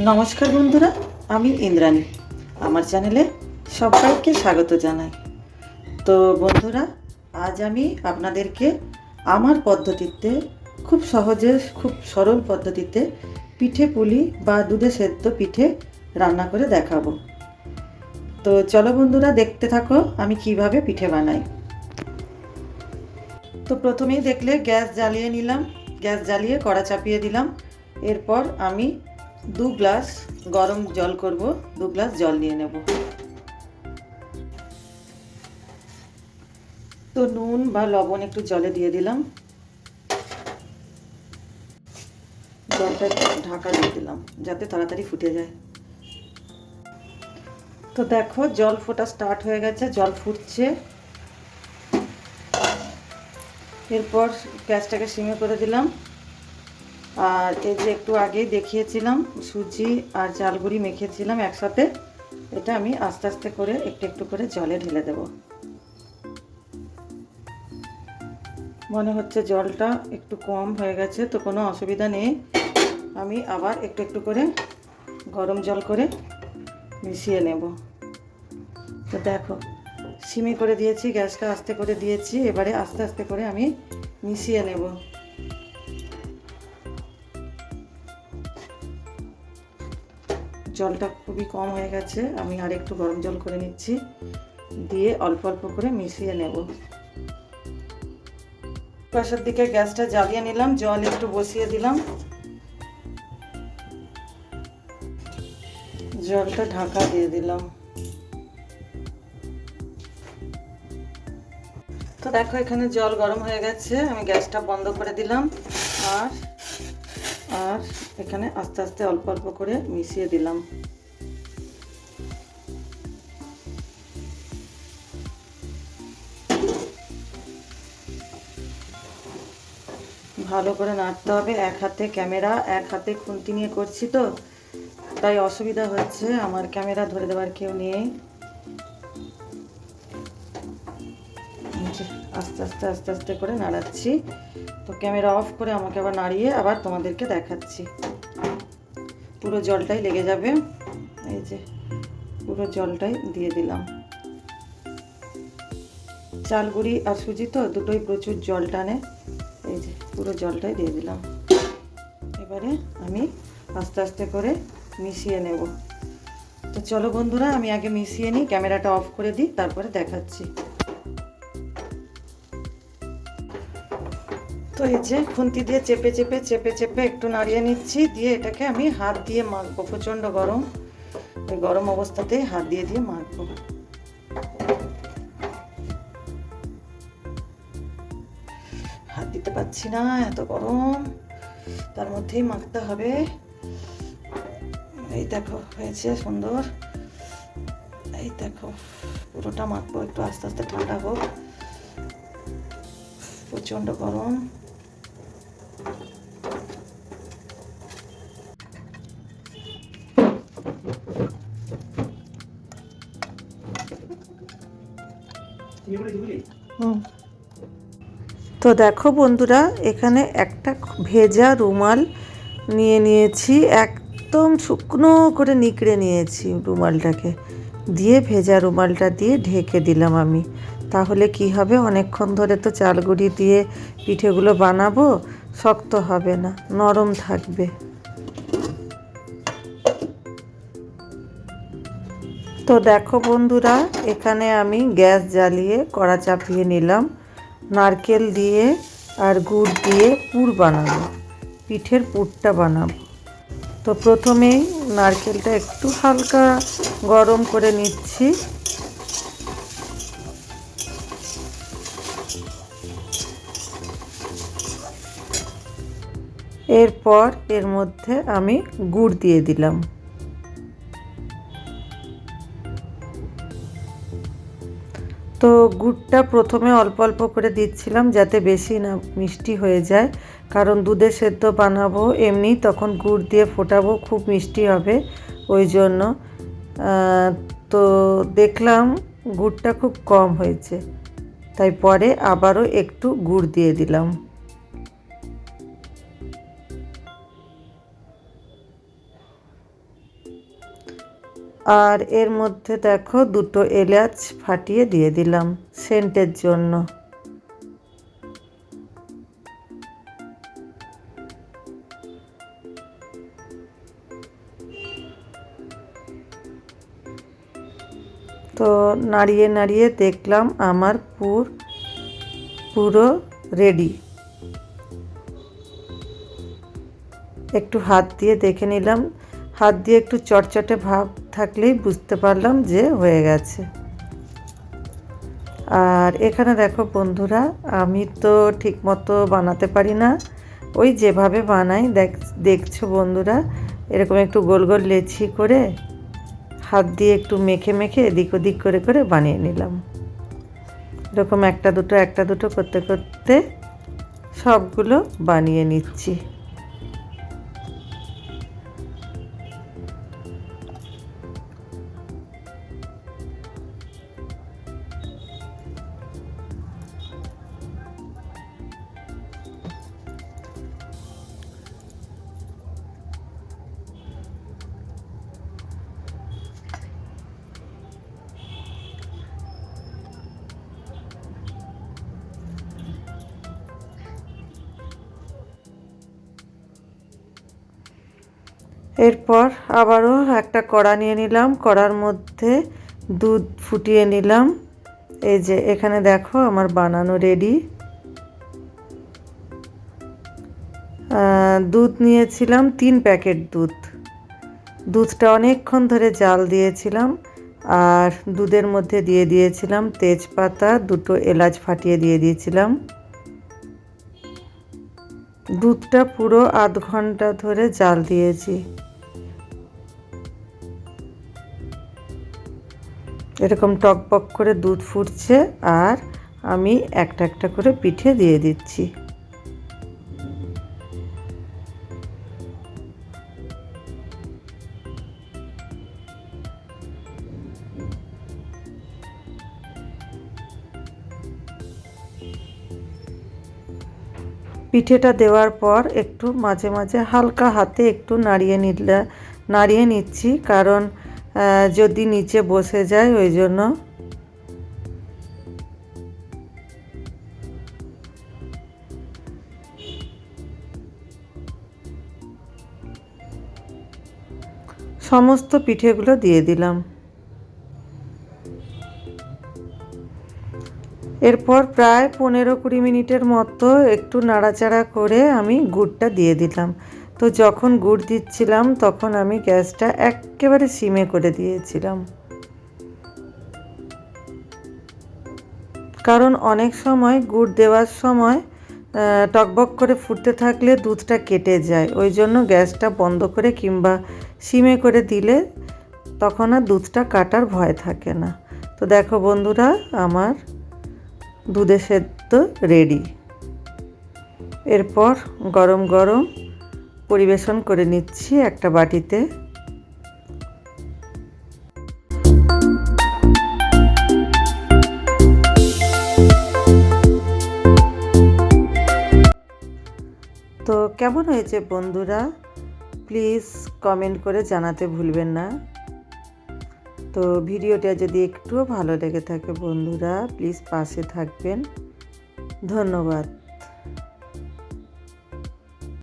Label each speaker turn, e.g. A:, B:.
A: নমস্কার বন্ধুরা, আমি ইন্দ্রাণী। আমার চ্যানেলে সবাইকে স্বাগত জানাই। তো বন্ধুরা, আজ আমি আপনাদেরকে আমার পদ্ধতিতে, খুব সহজে, খুব সরল পদ্ধতিতে পিঠে পুলি বা দুধে সেদ্ধ পিঠে রান্না করে দেখাবো। তো চলো বন্ধুরা, দেখতে থাকো আমি কীভাবে পিঠে বানাই। তো প্রথমেই দেখলে গ্যাস জ্বালিয়ে নিলাম, গ্যাস জ্বালিয়ে কড়া চাপিয়ে দিলাম। এরপর আমি দু গ্লাস গরম জল করব, দু গ্লাস জল নিয়ে নেব। তো নুন বা লবণ একটু জলে দিয়ে দিলাম। জলটা ঢাকা দিয়ে দিলাম, যাতে তাড়াতাড়ি ফুটে যায়। তো দেখো, জল ফোটা স্টার্ট হয়ে গেছে, জল ফুটছে। এরপর গ্যাসটাকে সিমে করে দিলাম। আর এই যে একটু আগেই দেখিয়েছিলাম, সুজি আর চালগুড়ি মেখেছিলাম একসাথে। এটা আমি আস্তে আস্তে করে একটু একটু করে জলে ঢেলে দেব। মনে হচ্ছে জলটা একটু কম হয়ে গেছে, তো কোনো অসুবিধা নেই। আমি আবার একটু একটু করে গরম জল করে মিশিয়ে নেব। তো দেখো, সিমে করে দিয়েছি, গ্যাসটা আস্তে করে দিয়েছি, এবারে আস্তে আস্তে করে আমি মিশিয়ে নেব। জলটা খুবই কম হয়ে গেছে। আমি আর একটু গরম জল করে নিচ্ছি। দিয়ে অল্প অল্প করে মিশিয়ে নেব। পাশের দিকে গ্যাসটা জ্বালিয়ে নিলাম, জল একটু বসিয়ে দিলাম। জলটা ঢাকা দিয়ে দিলাম। তো দেখো এখানে জল গরম হয়ে গেছে, আমি গ্যাসটা বন্ধ করে দিলাম। আর আর এখানে আস্তে আস্তে অল্প অল্প করে মিশিয়ে দিলাম। ভালো করে নাড়তে হবে এক হাতে ক্যামেরা, এক হাতে খুন্তি নিয়ে করছি তো, তাই অসুবিধা হচ্ছে, আমার ক্যামেরা ধরে দেওয়ার কেউ নেই। আস্তে আস্তে আস্তে করে নাড়াচ্ছি। তো ক্যামেরা অফ করে আমাকে আবার নাড়িয়ে আবার তোমাদেরকে দেখাচ্ছি। পুরো জলটাই লেগে যাবে। এই যে, পুরো জলটাই দিয়ে দিলাম। চাল গুঁড়ি আর সুজি তো, দুটোই প্রচুর জল টানে। এই যে, পুরো জলটাই দিয়ে দিলাম। এবারে আমি আস্তে আস্তে করে মিশিয়ে নেব। তো চলো বন্ধুরা, আমি আগে মিশিয়ে নিই, ক্যামেরাটা অফ করে দিই, তারপরে দেখাচ্ছি। যে খুন্তি দিয়ে চেপে চেপে চেপে চেপে একটু নাড়িয়ে নিচ্ছি, দিয়ে এটাকে আমি হাত দিয়ে মাখবো, প্রচণ্ড গরম। গরম অবস্থাতেই হাত দিয়ে দিয়ে মাখবো। হাত দিতে পারছি না, এত গরম। তার মধ্যেই মাখতে হবে। এই দেখো, হয়েছে সুন্দর। এই দেখো, পুরোটা মাখবো, একটু আস্তে আস্তে ঠান্ডা হোক। প্রচণ্ড গরম। তো দেখো বন্ধুরা, এখানে একটা ভেজা রুমাল নিয়ে নিয়েছি, একদম শুকনো করে নিকড়ে নিয়েছি রুমালটাকে। দিয়ে ভেজা রুমালটা দিয়ে ঢেকে দিলাম আমি। তাহলে কি হবে? অনেকক্ষণ ধরে তো চালগুড়ি দিয়ে পিঠেগুলো বানাবো, শক্ত হবে না, নরম থাকবে। তো দেখো বন্ধুরা, এখানে আমি গ্যাস জ্বালিয়ে কড়া চাপিয়ে নিলাম, নারকেল দিয়ে আর গুড় দিয়ে পুর বানাবো, পিঠের পুরটা বানাবো। তো প্রথমেই নারকেলটা একটু হালকা গরম করে নিচ্ছি। এরপর এর মধ্যে আমি গুড় দিয়ে দিলাম। তো গুড়টা প্রথমে অল্প অল্প করে দিচ্ছিলাম যাতে বেশি না মিষ্টি হয়ে যায়। কারণ দুধে সেদ্ধ বানাবো এমনি, তখন গুড় দিয়ে ফোটাবো, খুব মিষ্টি হবে। ওই জন্য তো দেখলাম গুড়টা খুব কম হয়েছে। তাই পরে আবারও একটু গুড় দিয়ে দিলাম। আর এর মধ্যে দেখো দুটো এলাচ ফাটিয়ে দিয়ে দিলাম সেন্টের জন্য। তো নাড়িয়ে নাড়িয়ে দেখলাম আমার পুর, পুরো রেডি একটু হাত দিয়ে দেখে নিলাম। হাত দিয়ে একটু চটচটে ভাব থাকলেই বুঝতে পারলাম যে হয়ে গেছে। আর এখানে দেখো বন্ধুরা, আমি তো ঠিকমতো বানাতে পারি না। ওই যেভাবে বানাই, দেখ, দেখছ বন্ধুরা, এরকম একটু গোল গোল লেচি করে হাত দিয়ে একটু মেখে মেখে এদিক ওদিক করে করে বানিয়ে নিলাম। এরকম একটা দুটো একটা দুটো করতে করতে সবগুলো বানিয়ে নিচ্ছি। এরপর আবারও একটা কড়া নিয়ে নিলাম। কড়ার মধ্যে দুধ ফুটিয়ে নিলাম। এই যে এখানে দেখো আমার বানানো রেডি। দুধ নিয়েছিলাম তিন প্যাকেট দুধ। দুধটা অনেকক্ষণ ধরে জাল দিয়েছিলাম আর দুধের মধ্যে দিয়ে দিয়েছিলাম তেজপাতা, দুটো এলাচ ফাটিয়ে দিয়ে দিয়েছিলাম। দুধটা পুরো আধ ঘণ্টা ধরে জাল দিয়েছি। এরকম টকবক করে দুধ ফুটছে আর আমি একটা একটা করে পিঠে দিয়ে দিচ্ছি। পিঠেটা দেওয়ার পর একটু মাঝে মাঝে হালকা হাতে একটু নাড়িয়ে নিলে নাড়িয়ে নিচ্ছি, কারণ যদি নিচে বসে যায়, ওই জন্য সমস্ত পিঠেগুলো দিয়ে দিলাম। এরপর প্রায় পনেরো কুড়ি মিনিটের মতো একটু নাড়াচাড়া করে আমি গুড়টা দিয়ে দিলাম। তো যখন গুড় দিচ্ছিলাম, তখন আমি গ্যাসটা একেবারে সিমে করে দিয়েছিলাম। কারণ অনেক সময় গুড় দেওয়ার সময় টকবক করে ফুটতে থাকলে দুধটা কেটে যায়। ওই জন্য গ্যাসটা বন্ধ করে কিংবা সিমে করে দিলে তখন আর দুধটা কাটার ভয় থাকে না। তো দেখো বন্ধুরা, আমার দুধে সেদ্ধ রেডি। এরপর গরম গরম পরিবেশন করে নিচ্ছি একটা বাটিতে। তো কেমন হয়েছে বন্ধুরা? প্লিজ কমেন্ট করে জানাতে ভুলবেন না। তো ভিডিওটা যদি একটুও ভালো লেগে থাকে বন্ধুরা, প্লিজ পাশে থাকবেন। ধন্যবাদ।